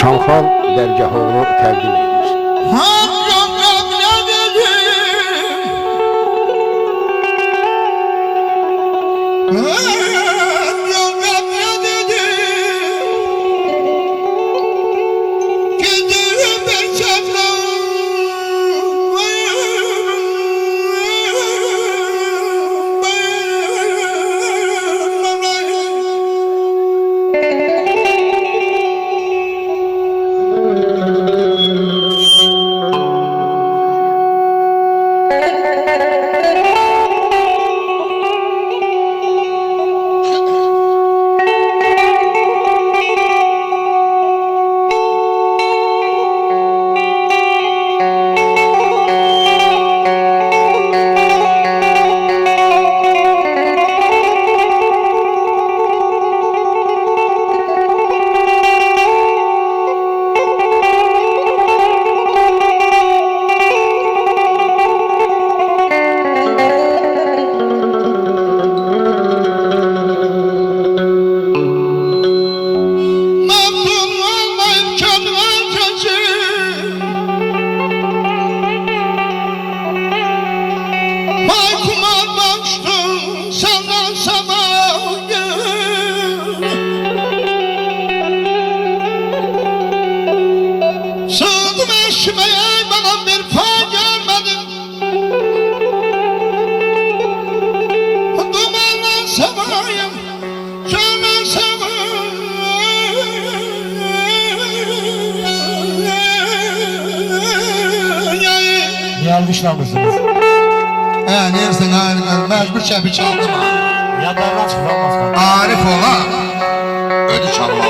Şamxal Dərgahoğlu təqdim edir. Almışlamışsınız? He nersin Arif mecbur çepi çaldım Yadardan çıkılamaz. Arif ola Ödü çalmalı.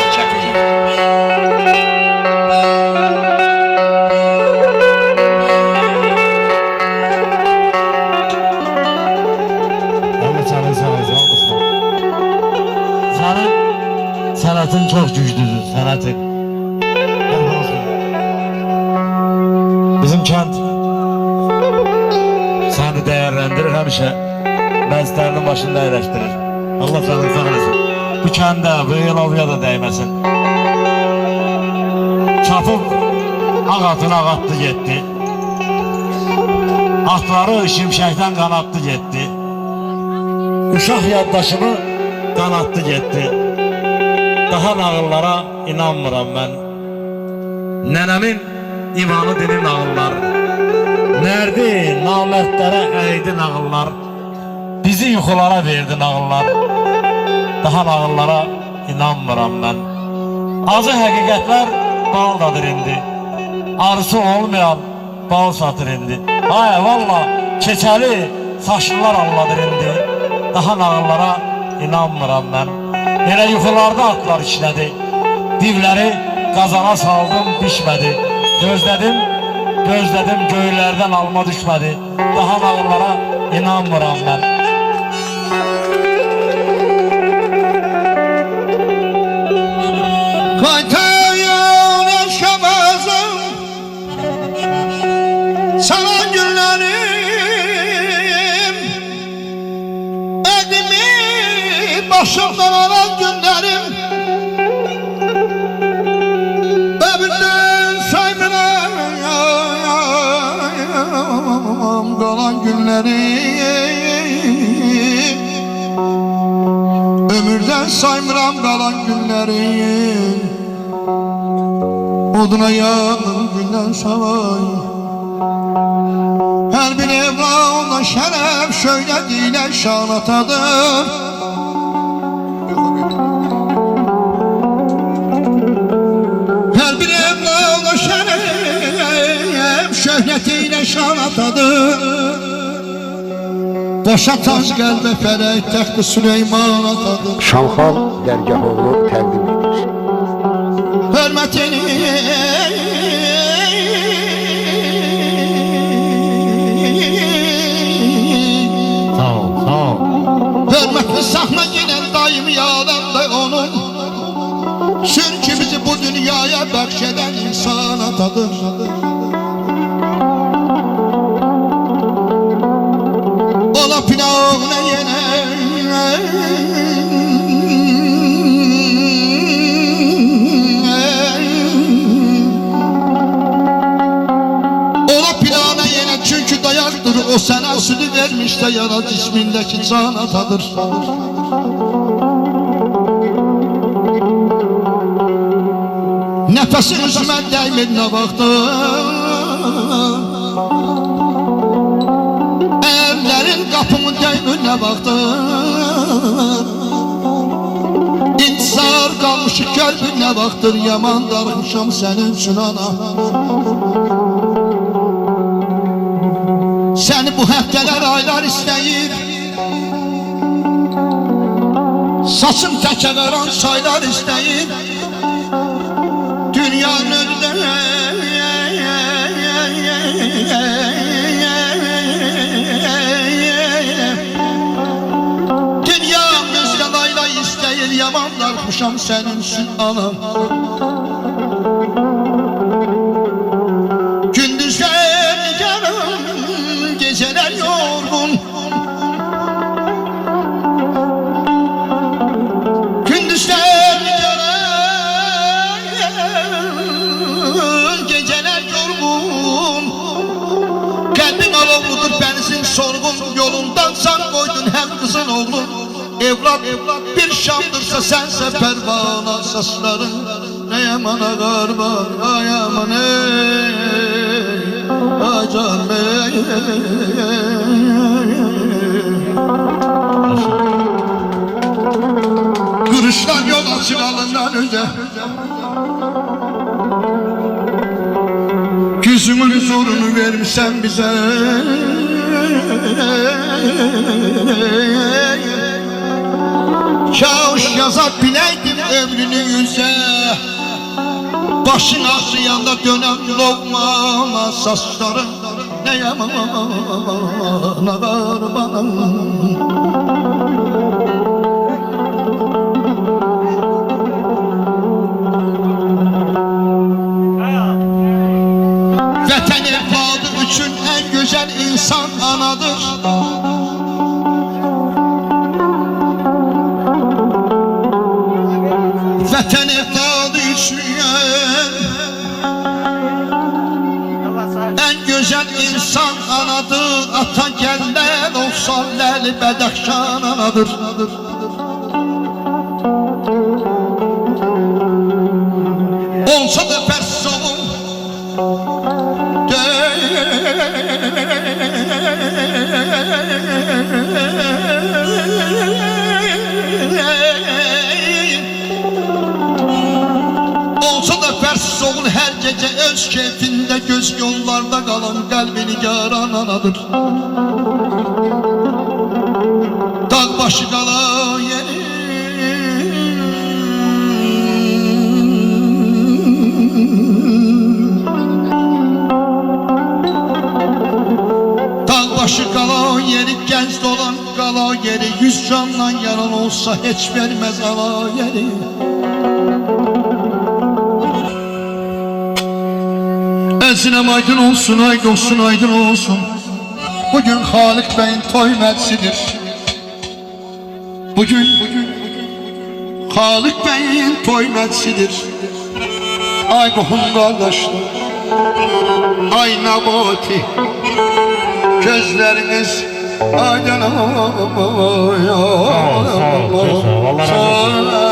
Senin sanatın çok güçlüdür. Sanatın. Değerlendirir hemşe. Mesleğinin başında eleştirir. Allah seni saklasın. Bu kende, bu yılavıya da değmesin. Çapıp ağatını ağattı gitti. Atları şimşekten kanattı gitti. Uşaq yaddaşımı qanatdı getdi. Daha nağıllara inanmıram mən. Nənəmin imanı dini nağıllar. Nərdi namərdlərə əydi nağıllar. Bizi yuxulara verdi nağıllar. Daha nağıllara inanmıram mən. Azı həqiqətlər baldadır indi. Arısı olmayan bal satır indi. Ay valla keçəli saçlılar anladır indi. Daha nağıllara inanmıram mən. Elə yuxularda atlar işlədi. Divləri qazana saldım bişmədi. Gözlədim, gözlədim göylərdən alma düşmədi. Daha nağıllara inanmıram Elimi başımdan alan Kalan günlerim Ömürden saymıram kalan günlerim Oduna yandım günden savay. Her bir evla şeref şöyle dile şanatadır. Her şanatadır Boşa tac gəlbə fərək təxti Süleyman atadır Şamxal Dərgahoğlu təqdim edir. hürmetini Sağ ol, sağ ol. Gelen daim yalan da onun Çünkü bizi bu dünyaya berşeden insan atadır Ola plana yene çünkü dayaktır O sana sütü vermiş de yara cismindeki can atadır Nefesin üzüme değmedi ne baktın Evlerin kapımı kapımın önüne baktın İntisar kalmış kalbine baktın Yaman darmışam senin için ana bu həftələr aylar istəyir Saçım təkə qaran çaylar istəyir Dünyanın önündə Dünya gözlə layla istəyir Yaman darmışam sənin üçün anam kızın oğlun Evlat, bir şamdırsa sense pervana saçların Ne yaman ağar var, ay aman ey Ay canım ey Kırışlar yol açık alından öze Yüzümün nurunu vermişsen bize ömrünü yüze Başın ağrıyanda dönem lokma saçların Ne yaman ağar bana Vətən evladı üçün ən gözəl insan anadır Ata gəllər olsa ləli bədəxşan anadır. Olsa da pərs olun öz keyfinde göz yollarda kalan kalbini yaran anadır. Dağ başı kala yeri Dağ başı kala yeri genç dolan kala yeri Yüz candan yaran olsa hiç vermez ala yeri Elsinem aydın olsun, aydın olsun, aydın olsun. Bugün Halik Bey'in toy meclisidir. Bugün, bugün Halik Bey'in toy meclisidir. Ay kohum kardeşler Ay nabati Gözleriniz aydın ol, sağ ol, çok sağ ol. Allah razı olsun.